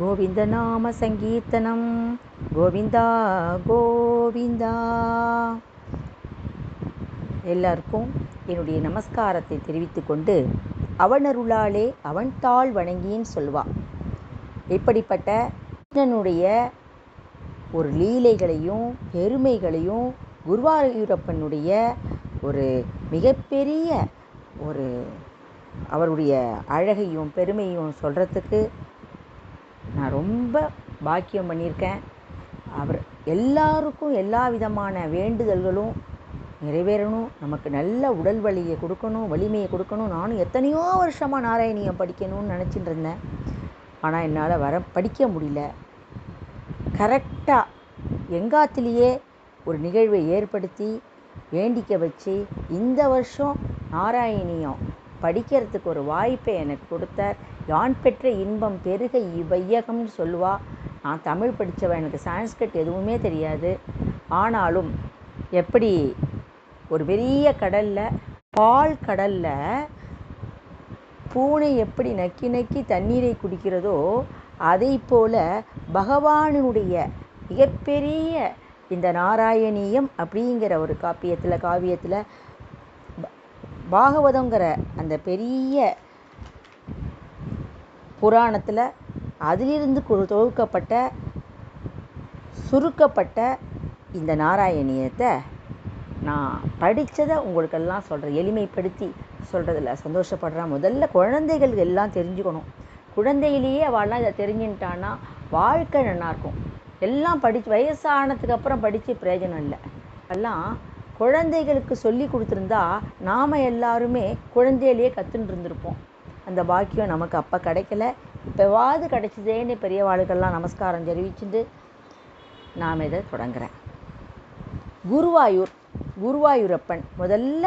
கோவிந்தநாம சங்கீர்த்தனம் கோவிந்தா கோவிந்தா. எல்லாருக்கும் என்னுடைய நமஸ்காரத்தை தெரிவித்துக்கொண்டு அவனருளாலே அவன் தாள் வணங்கின்னு சொல்வா இப்படிப்பட்ட கிருஷ்ணனுடைய ஒரு லீலைகளையும் பெருமைகளையும் குருவாயூரப்பனுடைய ஒரு மிகப்பெரிய ஒரு அவருடைய அழகையும் பெருமையும் சொல்கிறதுக்கு நான் ரொம்ப பாக்கியம் பண்ணியிருக்கேன். அவர் எல்லாருக்கும் எல்லா விதமான வேண்டுதல்களும் நிறைவேறணும். நமக்கு நல்ல உடல் வலியை கொடுக்கணும் வலிமையை கொடுக்கணும். நானும் எத்தனையோ வருஷமாக நாராயணியம் படிக்கணும்னு நினச்சிட்டு இருந்தேன். ஆனால் என்னால் வர படிக்க முடியல. கரெக்டாக எங்காத்திலேயே ஒரு நிகழ்வை ஏற்படுத்தி வேண்டிக்க வச்சு இந்த வருஷம் நாராயணியம் படிக்கிறதுக்கு ஒரு வாய்ப்பை எனக்கு கொடுத்தார். யான் பெற்ற இன்பம் பெருக இவ்வையகம்னு சொல்லுவா. நான் தமிழ் படித்தவன் எனக்கு சான்ஸ்கிரிட் எதுவுமே தெரியாது. ஆனாலும் எப்படி ஒரு பெரிய கடலில் பால் கடலில் பூனை எப்படி நக்கி நக்கி தண்ணீரை குடிக்கிறதோ அதை போல பகவானுடைய மிகப்பெரிய இந்த நாராயணியம் அப்படிங்கிற ஒரு காப்பியத்தில் காவியத்தில் பாகவதங்கிற அந்த பெரிய புராணத்தில் அதிலிருந்து தொகுக்கப்பட்ட சுருக்கப்பட்ட இந்த நாராயணியத்தை நான் படித்ததை உங்களுக்கெல்லாம் சொல்கிறேன் எளிமைப்படுத்தி சொல்கிறதில்ல சந்தோஷப்படுறேன் முதல்ல குழந்தைகள் எல்லாம் தெரிஞ்சுக்கணும். குழந்தையிலேயே அவள்லாம் இதை தெரிஞ்சுட்டான்னா வாழ்க்கை நல்லாயிருக்கும் எல்லாம் படித்து வயசானதுக்கு அப்புறம் படித்து பிரயோஜனம் இல்லை. எல்லாம் குழந்தைகளுக்கு சொல்லி கொடுத்துருந்தா நாம் எல்லாருமே குழந்தையிலேயே கற்றுன்னு இருந்திருப்போம். அந்த பாக்கியம் நமக்கு அப்போ கிடைக்கல. இப்போவாது கிடைச்சிதேன்னு பெரியவாளுக்கெல்லாம் நமஸ்காரம் தெரிவிச்சுட்டு நாம் இதை தொடங்குறேன். குருவாயூர் குருவாயூரப்பன் முதல்ல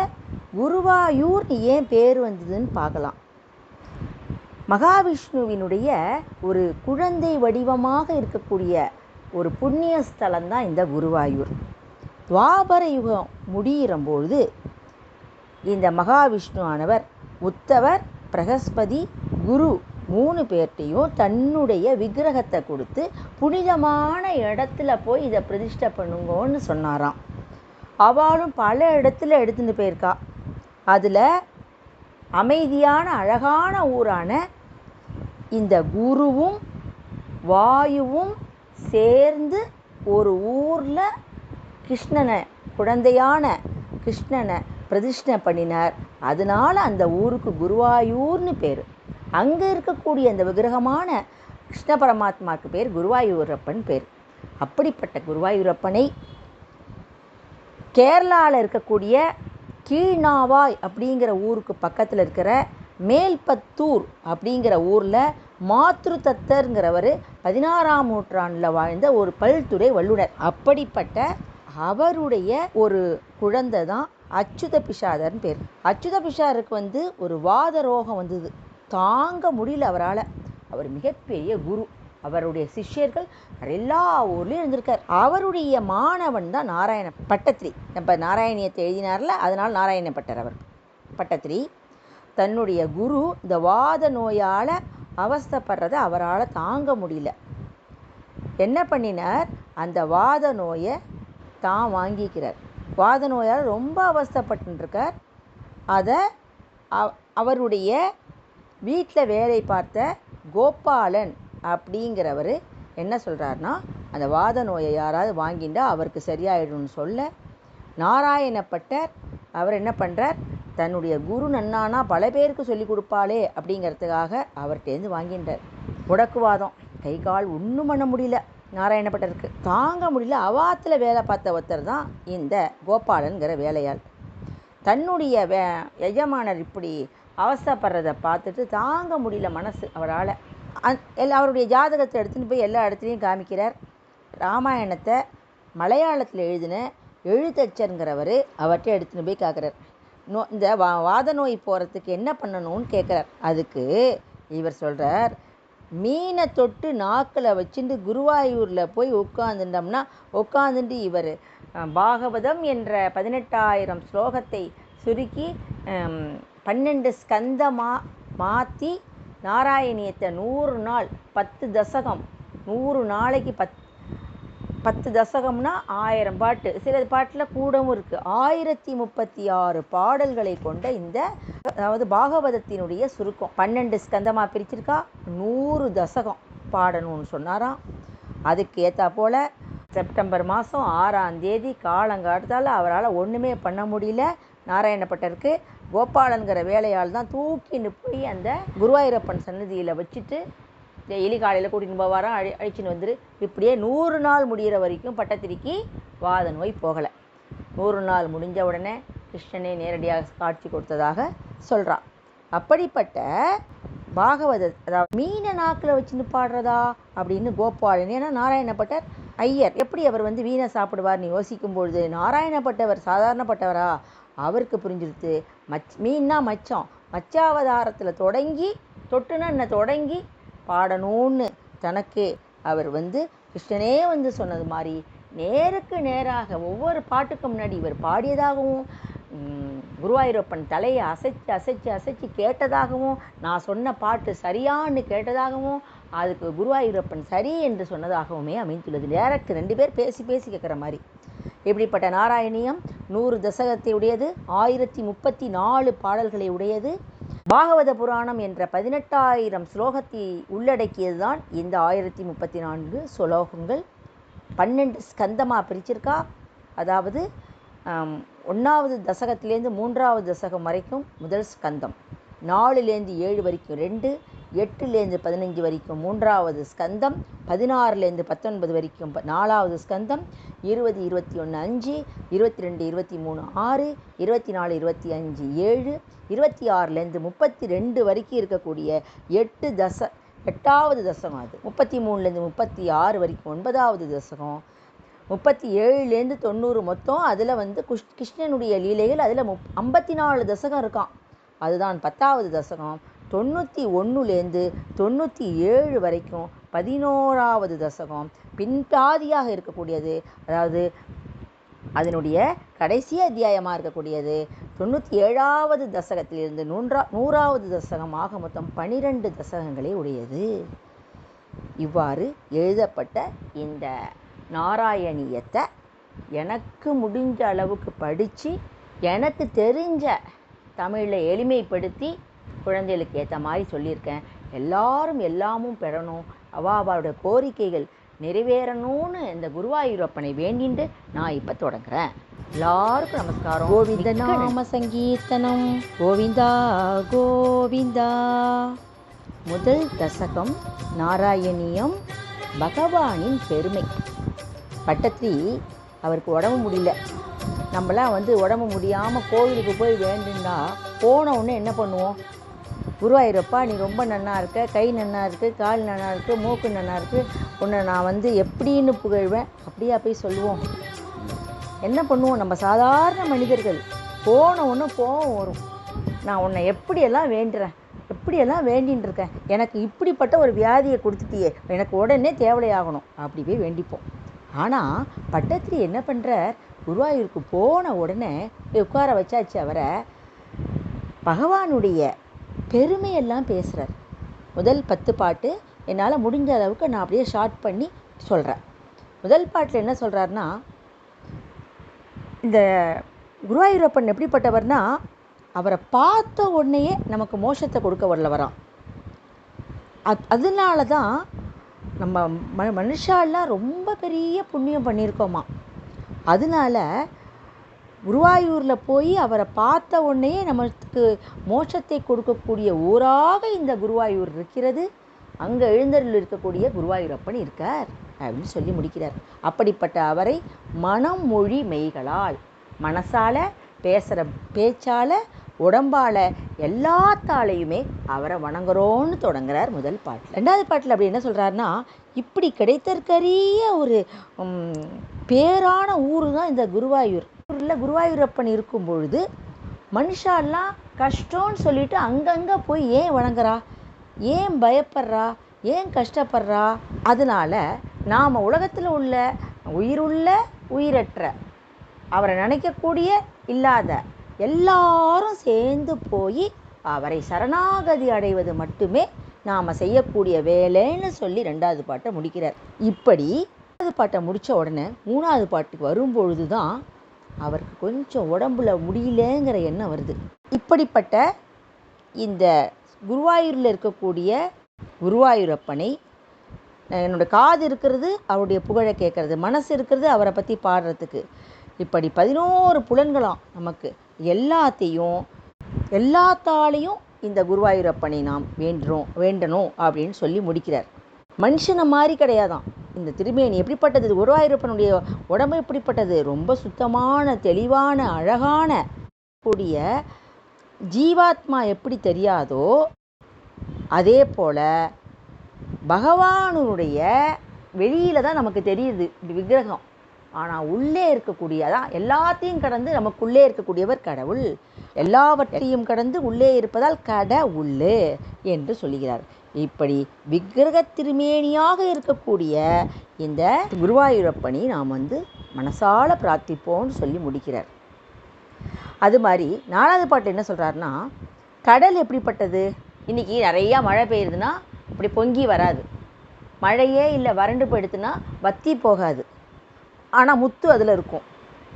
குருவாயூர் ஏன் பேர் வந்ததுன்னு பார்க்கலாம். மகாவிஷ்ணுவினுடைய ஒரு குழந்தை வடிவமாக இருக்கக்கூடிய ஒரு புண்ணிய ஸ்தலம் தான் இந்த குருவாயூர். துவாபர யுகம் முடிகிறபொழுது இந்த மகாவிஷ்ணு ஆனவர் உத்தவர் பிரகஸ்பதி குரு மூணு பேர்ட்டையும் தன்னுடைய விக்கிரகத்தை கொடுத்து புனிதமான இடத்துல போய் இதை பிரதிஷ்டை பண்ணுங்கன்னு சொன்னாராம். அவளும் பல இடத்துல எடுத்துகிட்டு போயிருக்கா. அதில் அமைதியான அழகான ஊரான இந்த குருவும் வாயுவும் சேர்ந்து ஒரு ஊரில் கிருஷ்ணனை குழந்தையான கிருஷ்ணனை பிரதிஷ்டை பண்ணினார். அதனால அந்த ஊருக்கு குருவாயூர்னு பேர். அங்கே இருக்கக்கூடிய அந்த விக்கிரகமான கிருஷ்ண பரமாத்மாவுக்கு பேர் குருவாயூரப்பன் பேர். அப்படிப்பட்ட குருவாயூரப்பனை கேரளாவில் இருக்கக்கூடிய கீழ்நாவாய் அப்படிங்கிற ஊருக்கு பக்கத்தில் இருக்கிற மேல்பத்தூர் அப்படிங்கிற ஊரில் மாத்ரு தத்தருங்கிறவர் பதினாறாம் நூற்றாண்டில் வாழ்ந்த ஒரு பல்துறை வல்லுனர். அப்படிப்பட்ட அவருடைய ஒரு குழந்தை தான் அச்சுத பிஷாதர்னு பேர். அச்சுத பிஷாருக்கு வந்து ஒரு வாத ரோகம் வந்தது. தாங்க முடியல அவரால். அவர் மிகப்பெரிய குரு. அவருடைய சிஷ்யர்கள் எல்லா ஊர்லேயும் இருந்திருக்கார். அவருடைய மாணவன் தான் நாராயண பட்டத்திரி. நம்ம நாராயணியத்தை எழுதினார்ல அதனால் நாராயண பட்டர் அவர். பட்டத்திரி. தன்னுடைய குரு இந்த வாத நோயால் அவஸ்தப்படுறதை அவரால் தாங்க முடியல. என்ன பண்ணினார்? அந்த வாத நோயை தான் வாங்கிக்கிறார். வாத நோயால் ரொம்ப அவஸ்தப்பட்டுருக்கார். அதை அவருடைய வீட்டில் வேலை பார்த்த கோபாலன் அப்படிங்கிறவர் என்ன சொல்கிறாருன்னா அந்த வாத நோயை யாராவது வாங்கிண்டா அவருக்கு சரியாயிடும்னு சொல்ல நாராயணப்பட்டர் அவர் என்ன பண்ணுறார் தன்னுடைய குரு நன்னானா பல பேருக்கு சொல்லி கொடுப்பாளே அப்படிங்கிறதுக்காக அவர்கிட்டேருந்து வாங்கின்றார் முடக்குவாதம். கை கால் ஒன்றும் பண்ண முடியல. நாராயணப்பட்டருக்கு. தாங்க முடியல அவாத்தில் வேலை பார்த்த ஒருத்தர் தான் இந்த கோபாலன்கிற வேலையாள். தன்னுடைய வே எஜமானர் இப்படி அவசப்படுறதை பார்த்துட்டு தாங்க முடியல மனசு அவரால். எல்லா அவருடைய ஜாதகத்தை எடுத்துன்னு போய் எல்லா இடத்துலையும் காமிக்கிறார். ராமாயணத்தை மலையாளத்தில் எழுதின எழுத்தச்சருங்கிறவர் அவர்கிட்ட எடுத்துன்னு போய் கேட்குறார் நோ இந்த வா வாத நோய் போகிறதுக்கு என்ன பண்ணணும்னு கேட்குறார் அதுக்கு இவர் சொல்கிறார் மீனை தொட்டு நாக்கில் வச்சுட்டு குருவாயூரில் போய் உட்காந்துட்டோம்னா உட்காந்துட்டு இவர். பாகவதம் என்ற பதினெட்டாயிரம் ஸ்லோகத்தை சுருக்கி பன்னெண்டு ஸ்கந்தமாக மாற்றி நாராயணியத்தை நூறு நாள் பத்து தசகம் நூறு நாளைக்கு பத் பத்து தசகம்னா ஆயிரம் பாட்டு. சில பாட்டில் கூடவும் இருக்குது ஆயிரத்தி முப்பத்தி ஆறு பாடல்களை கொண்ட இந்த அதாவது பாகவதத்தினுடைய சுருக்கம். பன்னெண்டு ஸ்கந்தமாக பிரிச்சிருக்கா? நூறு தசகம் பாடணும்னு சொன்னாராம். அதுக்கு ஏற்றா போல் செப்டம்பர் மாதம் ஆறாம் தேதி காலங்காலத்தால் அவரால் ஒன்றுமே பண்ண முடியல. நாராயணப்பட்டருக்கு கோபாலன்கிற வேலையால் தான் தூக்கின்னு போய் அந்த குருவாயூரப்பன் சன்னதியில் வச்சுட்டு டெய்லி காலையில் கூட்டின்னு போவாராம் அழி அழிச்சின்னு வந்துரு. இப்படியே நூறு நாள் முடிகிற வரைக்கும் பட்டத்திரிக்கு வாத நோய் போகலை. நூறு நாள் முடிஞ்ச உடனே கிருஷ்ணனே நேரடியாக காட்சி கொடுத்ததாக சொல்கிறான் அப்படிப்பட்ட பாகவத அதாவது மீன நாக்கில் வச்சுன்னு பாடுறதா அப்படின்னு கோபாலன் ஏன்னா நாராயணப்பட்டர் ஐயர் எப்படி அவர் வந்து வீணை சாப்பிடுவார்னு யோசிக்கும் பொழுது? நாராயணப்பட்டவர் சாதாரணப்பட்டவரா? அவருக்கு புரிஞ்சிருத்து. மச் மீன்னா மச்சம். மச்சாவதாரத்தில் தொடங்கி தொட்டுன தொடங்கி பாடணும்னு தனக்கு அவர் வந்து கிருஷ்ணனே வந்து சொன்னது மாதிரி நேருக்கு நேராக ஒவ்வொரு பாட்டுக்கு முன்னாடி இவர் பாடியதாகவும் குருவாயூரப்பன் தலையை அசைச்சு அசைச்சு அசைச்சு கேட்டதாகவும் நான் சொன்ன பாட்டு சரியான்னு கேட்டதாகவும் அதுக்கு குருவாயூரப்பன் சரி என்று சொன்னதாகவுமே அமைந்துள்ளது. நேரக்கு ரெண்டு பேர் பேசி பேசி கேட்குற மாதிரி. இப்படிப்பட்ட நாராயணியம் நூறு தசகத்தை உடையது ஆயிரத்தி முப்பத்தி நாலு பாடல்களை உடையது பாகவத புராணம் என்ற பதினெட்டாயிரம் ஸ்லோகத்தை உள்ளடக்கியது தான் இந்த ஆயிரத்தி முப்பத்தி நான்கு ஸ்லோகங்கள். பன்னெண்டு ஸ்கந்தமாக பிரிச்சிருக்கா? அதாவது ஒன்றாவது தசகத்திலேருந்து மூன்றாவது தசகம் வரைக்கும் முதல் ஸ்கந்தம். நாலுலேருந்து ஏழு வரைக்கும் ரெண்டு எட்டுலேருந்து பதினஞ்சு வரைக்கும் மூன்றாவது ஸ்கந்தம் பதினாறுலேருந்து பத்தொன்பது வரைக்கும் ப- நாலாவது ஸ்கந்தம் இருபது இருபத்தி ஒன்று அஞ்சு இருபத்தி ரெண்டு இருபத்தி மூணு ஆறு இருபத்தி நாலு இருபத்தி அஞ்சு ஏழு இருபத்தி ஆறுலேருந்து முப்பத்தி ரெண்டு வரைக்கும் இருக்கக்கூடிய எட்டு தச எட்டாவது தசகம் அது. முப்பத்தி மூணுலேருந்து முப்பத்தி ஆறு வரைக்கும் ஒன்பதாவது தசகம். முப்பத்தி ஏழுலேருந்து தொண்ணூறு மொத்தம் அதில் வந்து குஷ் கிருஷ்ணனுடைய லீலைகள் அதில் முப் ஐம்பத்தி நாலு தசகம் இருக்கான் அதுதான் பத்தாவது தசகம். தொண்ணூற்றி ஒன்றுலேருந்து தொண்ணூற்றி ஏழு வரைக்கும் பதினோராவது தசகம் பின்பாதியாக இருக்கக்கூடியது. அதாவது அதனுடைய கடைசி அத்தியாயமாக இருக்கக்கூடியது. தொண்ணூற்றி ஏழாவது தசகத்திலிருந்து நூன்றா நூறாவது தசகமாக மொத்தம் பனிரெண்டு தசகங்களை உடையது. இவ்வாறு எழுதப்பட்ட இந்த நாராயணியத்தை எனக்கு முடிஞ்ச அளவுக்கு படித்து எனக்கு தெரிஞ்ச தமிழை எளிமைப்படுத்தி குழந்தைகளுக்கு ஏற்ற மாதிரி சொல்லியிருக்கேன். எல்லாரும் எல்லாமும் பெறணும். அவாவோட கோரிக்கைகள் நிறைவேறணும்னு இந்த குருவாயூரப்பனை வேண்டிண்டு நான் இப்போ தொடங்குறேன். எல்லாருக்கும் நமஸ்காரம். கோவிந்த. நாம சங்கீர்த்தனம். கோவிந்தா கோவிந்தா. முதல் தசகம் நாராயணியம் பகவானின் பெருமை. பட்டத்திரி அவருக்கு உடம்பு முடியல. நம்மளாம் வந்து உடம்பு முடியாமல் கோவிலுக்கு போய் வேண்டுன்னா போன உடனே என்ன பண்ணுவோம்? குருவாயூரப்பா நீ ரொம்ப நன்னா இருக்க. கை நன்னா இருக்கு. கால் நன்னா இருக்கு. மூக்கு நன்னா இருக்கு. உன்னை நான் வந்து எப்படின்னு புகழ்வேன்? அப்படியா போய் சொல்லுவோம். என்ன பண்ணுவோம்? நம்ம சாதாரண மனிதர்கள். போன ஒன்று கோவம் வரும். நான் உன்னை எப்படியெல்லாம் வேண்டுறேன்? எப்படியெல்லாம் வேண்டின்னு இருக்கேன்? எனக்கு இப்படிப்பட்ட ஒரு வியாதியை கொடுத்துட்டியே. எனக்கு உடனே தேவலையாகணும். அப்படி போய் வேண்டிப்போம். ஆனால் பட்டத்திரி என்ன பண்ணுறார் குருவாயூருக்கு போன உடனே உட்கார வச்சாச்சு அவரை. பகவானுடைய பெருமையெல்லாம் பேசுகிறார் முதல் பத்து பாட்டு என்னால் முடிஞ்ச அளவுக்கு நான் அப்படியே ஷார்ட் பண்ணி சொல்கிறேன் முதல் பாட்டில் என்ன சொல்கிறாருன்னா இந்த குருவாயூரப்பன் எப்படிப்பட்டவர்னா அவரை பார்த்த உடனேயே நமக்கு மோஷத்தை கொடுக்க வல்லவராம் அத் அதனால தான் நம்ம ம மனுஷாலாம் ரொம்ப பெரிய புண்ணியம் பண்ணியிருக்கோமா. அதனால குருவாயூரில் போய் அவரை பார்த்த உடனேயே நமக்கு மோட்சத்தை கொடுக்கக்கூடிய ஊராக இந்த குருவாயூர் இருக்கிறது. அங்கே எழுந்தருள் இருக்கக்கூடிய குருவாயூரப்பன் இருக்கார் அப்படின்னு சொல்லி முடிக்கிறார். அப்படிப்பட்ட அவரை மனம் மொழி மெய்களால் மனசால் பேசுகிற பேச்சால் உடம்பால் எல்லாத்தாலையுமே அவரை வணங்குறோன்னு தொடங்குறார் முதல் பாட்டில். ரெண்டாவது பாட்டில் அப்படி என்ன சொல்கிறாருன்னா இப்படி கிடைத்தற்கரிய ஒரு பேரான ஊர் தான் இந்த குருவாயூர். ஊரில் குருவாயூரப்பன் இருக்கும் பொழுது மனுஷாலாம் கஷ்டம்னு சொல்லிட்டு அங்கங்கே போய் ஏன் வணங்குறா? ஏன் பயப்படுறா? ஏன் கஷ்டப்படுறா? அதனால நாம் உலகத்தில் உள்ள உயிருள்ள உயிரற்ற அவரை நினைக்கக்கூடிய இல்லாத எல்லாரும் சேர்ந்து போய் அவரை சரணாகதி அடைவது மட்டுமே நாம் செய்யக்கூடிய வேலைன்னு சொல்லி ரெண்டாவது பாட்டை முடிக்கிறார். இப்படி ரெண்டாவது பாட்டை முடித்த உடனே மூணாவது பாட்டுக்கு வரும்பொழுது தான் அவருக்கு கொஞ்சம் உடம்புல முடியலங்கிற எண்ணம் வருது. இப்படிப்பட்ட இந்த குருவாயூரில் இருக்கக்கூடிய குருவாயூரப்பனை என்னோட காது இருக்கிறது அவருடைய புகழை கேட்கறது மனசு இருக்கிறது அவரை பற்றி பாடுறதுக்கு. இப்படி பதினோரு புலன்களாம் நமக்கு எல்லாத்தையும் எல்லாத்தாலையும் இந்த குருவாயூரப்பனை நாம் வேண்டுறோம் வேண்டணும் அப்படின்னு சொல்லி முடிக்கிறார். மனுஷனை மாதிரி கிடையாதான். இந்த திருமேனி எப்படிப்பட்டது? குருவாயூரப்பனுடைய உடம்பு எப்படிப்பட்டது? ரொம்ப சுத்தமான தெளிவான அழகான கூடிய ஜீவாத்மா எப்படி தெரியாதோ அதே போல் பகவானுடைய வெளியில் தான் நமக்கு தெரியுது விக்கிரகம். ஆனால் உள்ளே இருக்கக்கூடிய அதான் எல்லாத்தையும் கடந்து நமக்குள்ளே இருக்கக்கூடியவர் கடவுள். எல்லாவற்றையும் கடந்து உள்ளே இருப்பதால் கட உள்ளு என்று சொல்லுகிறார். இப்படி விக்கிரக திருமேனியாக இருக்கக்கூடிய இந்த குருவாயூரப்பனை நாம் வந்து மனசால பிரார்த்திப்போம்னு சொல்லி முடிக்கிறார். அது மாதிரி நாலாவது பாட்டு என்ன சொல்கிறாருன்னா கடல் எப்படிப்பட்டது? இன்றைக்கி நிறையா மழை பெய்யுதுன்னா அப்படி பொங்கி வராது. மழையே இல்லை வறண்டு போயிடுத்துன்னா வத்தி போகாது. ஆனால் முத்து அதில் இருக்கும்.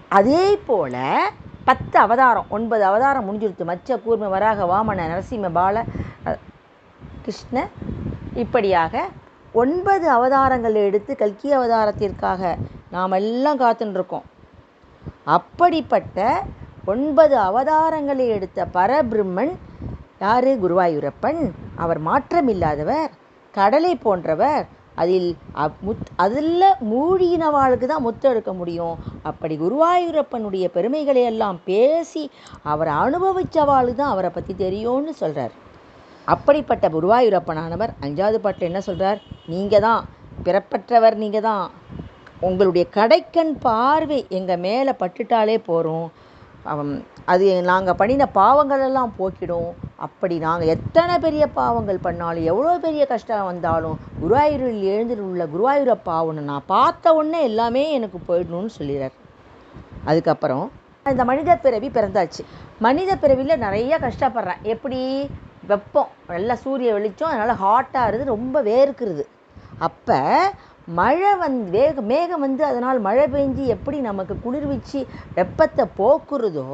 அதே போல் பத்து அவதாரம் ஒன்பது அவதாரம் முடிஞ்சிருத்து மச்ச கூர்ம வராக வாமன நரசிம்ம பால கிருஷ்ண இப்படியாக ஒன்பது அவதாரங்களை எடுத்து கல்கி அவதாரத்திற்காக நாம் எல்லாம் காத்துன்னு அப்படிப்பட்ட ஒன்பது அவதாரங்களை எடுத்த பரபிரம்மன் யாரு? குருவாயூரப்பன். அவர் மாற்றமில்லாதவர் கடலை போன்றவர் அதில் அப்- முத் அதில் மூழ்கினவாளுக்கு தான் முத்தம் எடுக்க முடியும். அப்படி குருவாயூரப்பனுடைய பெருமைகளை எல்லாம் பேசி அவரை அனுபவித்தவாளுக்கு தான் அவரை பற்றி தெரியும்னு சொல்கிறார் அப்படிப்பட்ட குருவாயூரப்பனானவர் அஞ்சாவது பாட்டில் என்ன சொல்கிறார் நீங்கள் தான் பிறப்பற்றவர் நீங்கள் தான். உங்களுடைய கடைக்கண் பார்வை எங்கள் மேலே பட்டுட்டாலே போகிறோம் அது நாங்கள் பண்ணின பாவங்கள் எல்லாம் போக்கிடும். அப்படி நாங்கள் எத்தனை பெரிய பாவங்கள் பண்ணாலும் எவ்வளோ பெரிய கஷ்டம் வந்தாலும் குருவாயூரில் எழுந்துள்ள குருவாயூரப்பா உன்னை நான் பார்த்த உடனே எல்லாமே எனக்கு போயிடணும்னு சொல்லிடுறார் அதுக்கப்புறம் இந்த மனித பிறவி பிறந்தாச்சு. மனித பிறவியில் நிறைய கஷ்டப்படுறேன். எப்படி? வெப்பம் நல்லா சூரிய வெளிச்சம் அதனால் ஹாட்டாக இருக்குது ரொம்ப வேர்க்கிறது. அப்போ மழை வந்து வேக மேகம் வந்து அதனால் மழை பெஞ்சு எப்படி நமக்கு குளிர்விச்சு வெப்பத்தை போக்குறதோ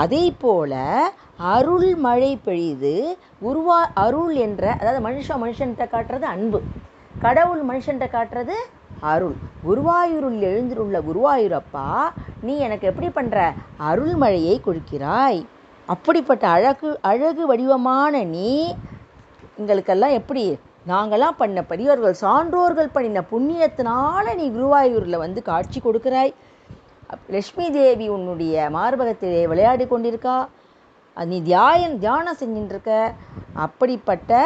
அதே போல் அருள் மழை பெய்து உருவா அருள் என்ற அதாவது மனுஷன் மனுஷன்கிட்ட காட்டுறது அன்பு. கடவுள் மனுஷன்கிட்ட காட்டுறது அருள். குருவாயூருள் எழுந்துள்ள குருவாயூரப்பா நீ எனக்கு எப்படி பண்ணுற அருள்மழையை கொடுக்கிறாய். அப்படிப்பட்ட அழகு அழகு வடிவமான நீ எங்களுக்கெல்லாம் எப்படி நாங்களாம் பண்ண பெரியவர்கள் சான்றோர்கள் பண்ணின புண்ணியத்தினால நீ குருவாயூரில் வந்து காட்சி கொடுக்கிறாய். லக்ஷ்மி தேவி உன்னுடைய மார்பகத்திலே விளையாடி கொண்டிருக்கா. அது நீ தியாயம் தியானம் செஞ்சுட்டுருக்க அப்படிப்பட்ட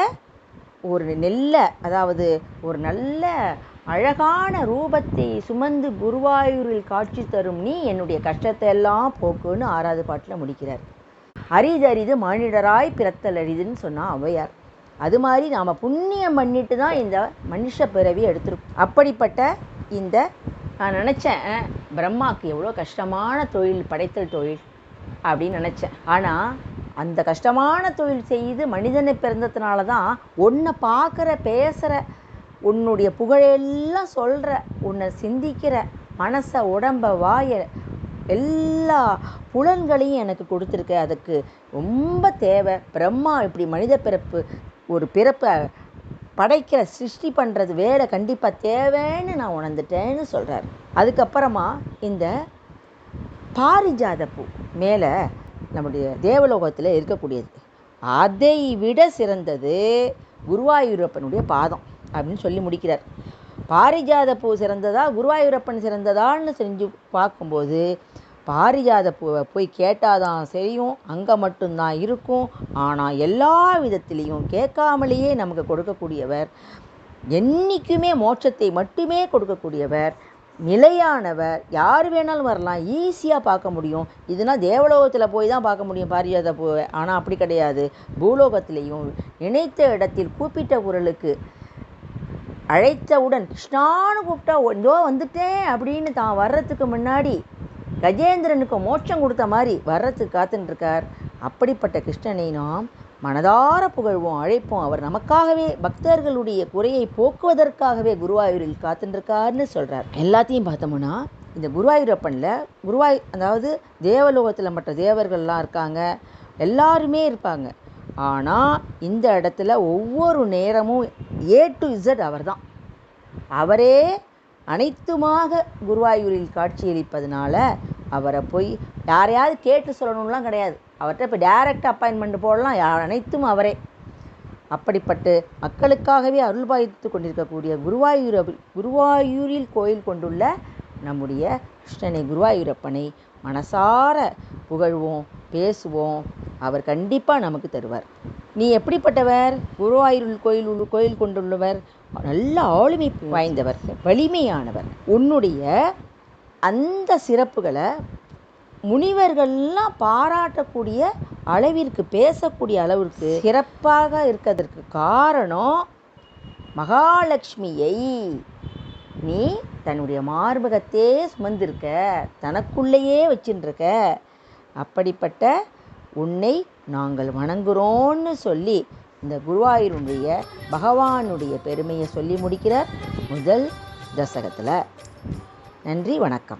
ஒரு நெல்ல அதாவது ஒரு நல்ல அழகான ரூபத்தை சுமந்து குருவாயூரில் காட்சி தரும் நீ என்னுடைய கஷ்டத்தை எல்லாம் போக்குன்னு ஆறாவது பாட்டில் முடிக்கிறார். அரிதரிது மானிடராய் பிறத்தல் அரிதுன்னு சொன்னா ஔவையார். அது மாதிரி நாம் புண்ணியம் பண்ணிட்டு தான் இந்த மனுஷ பிறவி எடுத்துருக்கோம். அப்படிப்பட்ட இந்த நான் நினச்சேன் பிரம்மாவுக்கு எவ்வளோ கஷ்டமான தொழில் படைத்தல் தொழில் அப்படின்னு நினச்சேன். ஆனால் அந்த கஷ்டமான தொழில் செய்து மனிதனை பிறந்ததுனால தான் ஒன்றை பார்க்குற பேசுகிற உன்னுடைய புகழெல்லாம் சொல்கிற உன்னை சிந்திக்கிற மனசை உடம்ப வாயை எல்லா புலன்களையும் எனக்கு கொடுத்துருக்க. அதுக்கு ரொம்ப தேவை. பிரம்மா இப்படி மனித பிறப்பு ஒரு பிறப்பை படைக்கிற சிருஷ்டி பண்ணுறது வேலை கண்டிப்பாக தேவைன்னு நான் உணர்ந்துட்டேன்னு சொல்கிறார் அதுக்கப்புறமா இந்த பாரிஜாத பூ மேலே நம்முடைய தேவலோகத்தில் இருக்கக்கூடியது. அதை விட சிறந்தது குருவாயூரப்பனுடைய பாதம் அப்படின்னு சொல்லி முடிக்கிறார். பாரிஜாத பூ சிறந்ததா குருவாயூரப்பன் சிறந்ததான்னு செஞ்சு பார்க்கும்போது பாரிஜாத பூவை போய் கேட்டாதான் தெரியும். அங்கே மட்டும்தான் இருக்கும். ஆனால் எல்லா விதத்திலையும் கேட்காமலேயே நமக்கு கொடுக்கக்கூடியவர் என்றைக்குமே மோட்சத்தை மட்டுமே கொடுக்கக்கூடியவர் நிலையானவர். யார் வேணாலும் வரலாம். ஈஸியாக பார்க்க முடியும். இதுனா தேவலோகத்தில் போய் தான் பார்க்க முடியும் பாரியாத பூவை. ஆனால் அப்படி கிடையாது. பூலோகத்திலையும் நினைத்த இடத்தில் கூப்பிட்ட குரலுக்கு அழைத்தவுடன் கிருஷ்ணான்னு கூப்பிட்டா இதோ வந்துட்டேன் அப்படின்னு தான் வர்றதுக்கு முன்னாடி கஜேந்திரனுக்கு மோட்சம் கொடுத்த மாதிரி வர்றதுக்கு காத்துன்ட்ருக்கார் அப்படிப்பட்ட கிருஷ்ணனை நாம் மனதார புகழ்வோம் அழைப்போம். அவர் நமக்காகவே பக்தர்களுடைய குறையை போக்குவதற்காகவே குருவாயூரில் காத்துருக்காருன்னு சொல்கிறார் எல்லாத்தையும் பார்த்தோம்னா இந்த குருவாயூரப்பனில் குருவாய் அதாவது தேவலோகத்தில் மற்ற தேவர்கள்லாம் இருக்காங்க. எல்லாருமே இருப்பாங்க. ஆனால் இந்த இடத்துல ஒவ்வொரு நேரமும் ஏ டு இசட் அவர் தான் அவரே அனைத்துமாக குருவாயூரில் காட்சியளிப்பதனால அவரை போய் யாரையாவது கேட்டு சொல்லணும்லாம் கிடையாது. அவர்கிட்ட இப்போ டேரக்ட் அப்பாயின்மெண்ட் போடலாம். அனைத்தும் அவரே. அப்படிப்பட்டு மக்களுக்காகவே அருள் பாய்த்து கொண்டிருக்கக்கூடிய குருவாயூர் குருவாயூரில் கோயில் கொண்டுள்ள நம்முடைய கிருஷ்ணனை குருவாயூரப்பனை மனசார புகழ்வோம் பேசுவோம். அவர் கண்டிப்பாக நமக்கு தருவார். நீ எப்படிப்பட்டவர்? குருவாயூரில் கோயில் கோயில் கொண்டுள்ளவர். நல்ல ஆளுமை வாய்ந்தவர் வலிமையானவர். உன்னுடைய அந்த சிறப்புகளை முனிவர்கள்லாம் பாராட்டக்கூடிய அளவிற்கு பேசக்கூடிய அளவிற்கு சிறப்பாக இருக்கிறதற்கு காரணம் மகாலட்சுமியை நீ தன்னுடைய மார்பகத்தே சுமந்திருக்க தனக்குள்ளேயே வச்சுருக்க அப்படிப்பட்ட உன்னை நாங்கள் வணங்குறோன்னு சொல்லி இந்த குருவாயூருடைய பகவானுடைய பெருமையை சொல்லி முடிக்கிறார் முதல் தசகத்தில். நன்றி வணக்கம்.